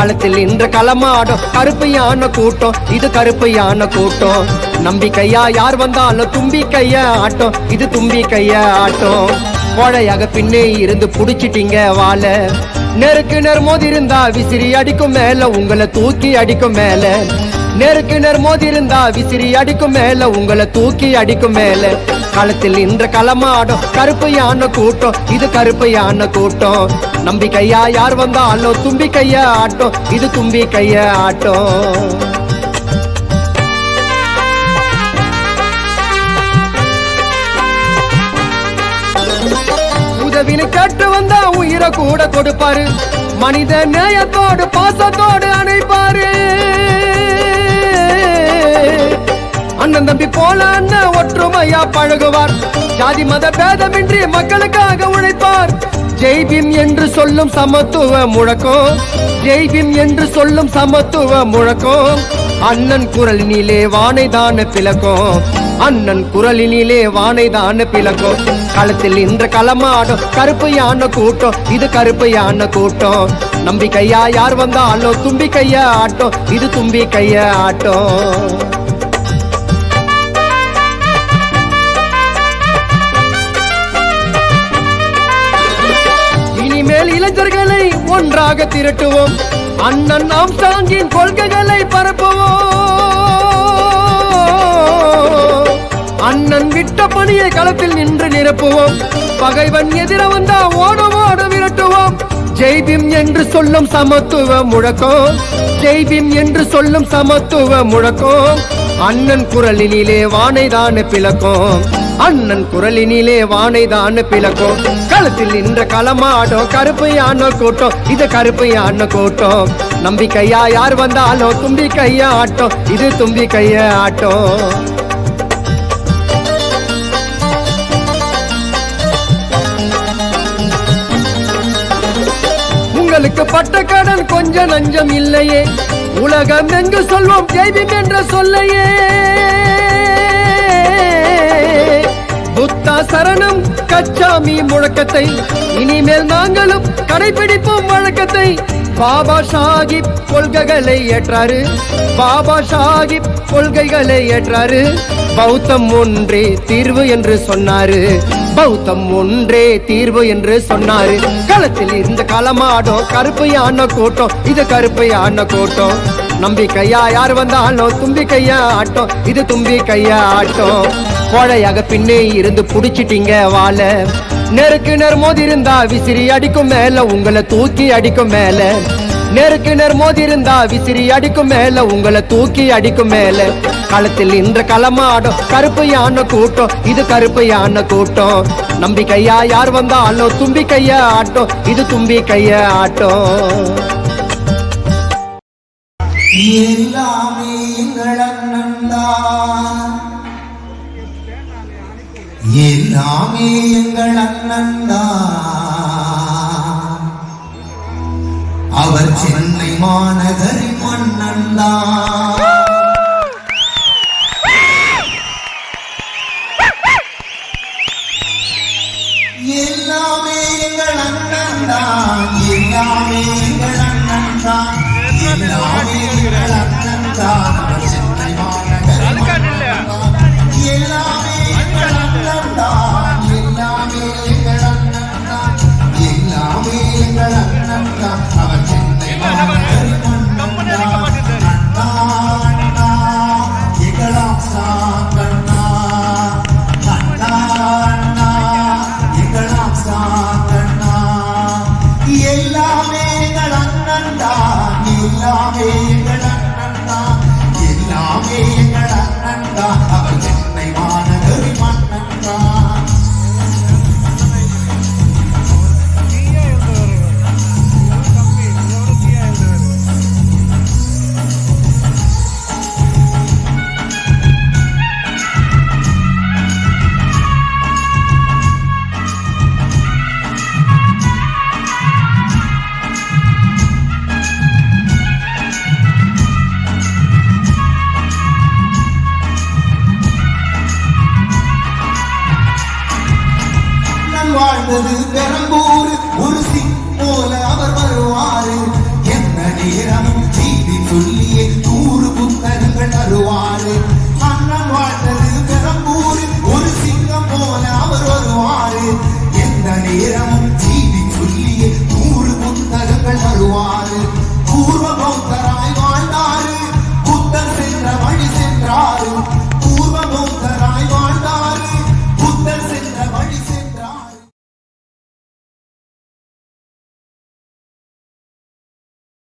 களத்தில் இன்று களமாடும். கருப்பு யானை கூட்டம் இது கருப்பு யானை கூட்டம். நம்பிக்கையா யார் வந்தாலும் தும்பி கைய ஆட்டம். இது தும்பி கைய ஆட்டம். கோழையாக பின்னே இருந்து புடிச்சிட்டீங்க வாழ. நெருக்கு நேர் மோதி இருந்தா விசிறி அடிக்கும் மேல உங்களை தூக்கி அடிக்கும் மேல. நெருக்கு நேர் மோதி இருந்தா விசிறி அடிக்கும் மேல உங்களை தூக்கி அடிக்கும் மேல. களத்தில் இன்று களமாடும். கருப்பு யானை கூட்டம் இது கருப்பு யானை கூட்டம். நம்பிக்கையா யார் வந்தாலும் தும்பி கைய ஆட்டம். இது தும்பி கைய ஆட்டம். உதவினு கேட்டு வந்தா உயிரை கூட கொடுப்பாரு. மனித நேயத்தோடு பாசத்தோடு அணைப்பாரு. அண்ணன் தம்பி போல அண்ணன் ஒற்றுமையா பழகுவார். ஜாதி மத பேதமின்றி மக்களுக்காக உழைப்பார். ஜெய்பிம் என்று சொல்லும் சமத்துவ முழக்கம். ஜெய்பிம் என்று சொல்லும் சமத்துவ முழக்கம். அண்ணன் குரலினிலே வானைதான பிளக்கும். அண்ணன் குரலினிலே வானைதான பிளக்கும். களத்தில் இன்று களமாடும் கருப்பு யானை கூட்டம். இது கருப்பு யானை கூட்டம். நம்பிக்கையா யார் வந்தாலும் தும்பிக்கையா கைய ஆட்டம். இது தும்பிக்கையா கைய ஆட்டம். இளைஞர்களை ஒன்றாக திரட்டுவோம். அண்ணன் நாம் தாங்கின் கொள்கைகளை பரப்புவோம். அண்ணன் விட்ட பணியை களத்தில் நின்று நிரப்புவோம். பகைவன் எதிர வந்தா ஓடும் ஓட விரட்டுவோம். ஜெய்பிம் என்று சொல்லும் சமத்துவ முழக்கம். ஜெய்பிம் என்று சொல்லும் சமத்துவ முழக்கம். அண்ணன் குரலினிலே வானைதான பிளக்கும். அண்ணன் குரலினிலே வானைதான் பிளக்கும். களத்தில் நின்ற களமாடும் கருப்பு யானை கூட்டம். இது கருப்பு யானை கூட்டம். நம்பிக்கையா யார் வந்தாலும் தும்பி கைய ஆட்டம் இது தும்பி கைய ஆட்டம் உங்களுக்கு பட்ட கடன் கொஞ்சம் நஞ்சம் இல்லையே. உலகம் எங்கு சொல்வோம் ஜெய்பீம் என்ற சொல்லையே. சரணம் கச்சாமி முழக்கத்தை. இனிமேல் நாங்களும் கடைபிடிப்போம் வழக்கத்தை. பாபா சாஹிப் கொள்கைகளை ஏற்றாரு. பாபா சாஹிப் கொள்கைகளை ஏற்றாரு. பௌத்தம் ஒன்றே தீர்வு என்று சொன்னாரு. பௌத்தம் ஒன்றே தீர்வு என்று சொன்னாரு. களத்தில் இருந்த களமாடும் கருப்பு யானை கூட்டம் இது கருப்பு யானை கூட்டம் நம்பிக்கையா யார் வந்தாலும் தும்பி கையா ஆட்டம் இது தும்பி கையா ஆட்டம் கோழையாக பின்னே இருந்து புடிச்சிட்டீங்க வாழ நெருக்கு நேர் மோதி இருந்தா விசிறி அடிக்கும் மேல உங்களை தூக்கி அடிக்கும் மேல. நெருக்கு நேர் மோதி இருந்தா விசிறி அடிக்கும் மேல உங்களை தூக்கி அடிக்கும் மேல. களத்தில் இன்று களமாடும். கருப்பு யானை கூட்டம். இது கருப்பு யானை கூட்டம். நம்பிக்கையா யார் வந்தாலும் தும்பி கையா ஆட்டம் இது தும்பி கையா ஆட்டம் எல்லாமே எங்கள் அண்ணன் தான். எல்லாமே எங்கள் அண்ணன் தான். அவர் சென்னை மாநகரின் மன்னன் எல்லாமே எங்கள் அண்ணன் தான். எல்லாமே எங்கள் அண்ணன் தான். அண்ணன் தான் ഇല്ലാതെ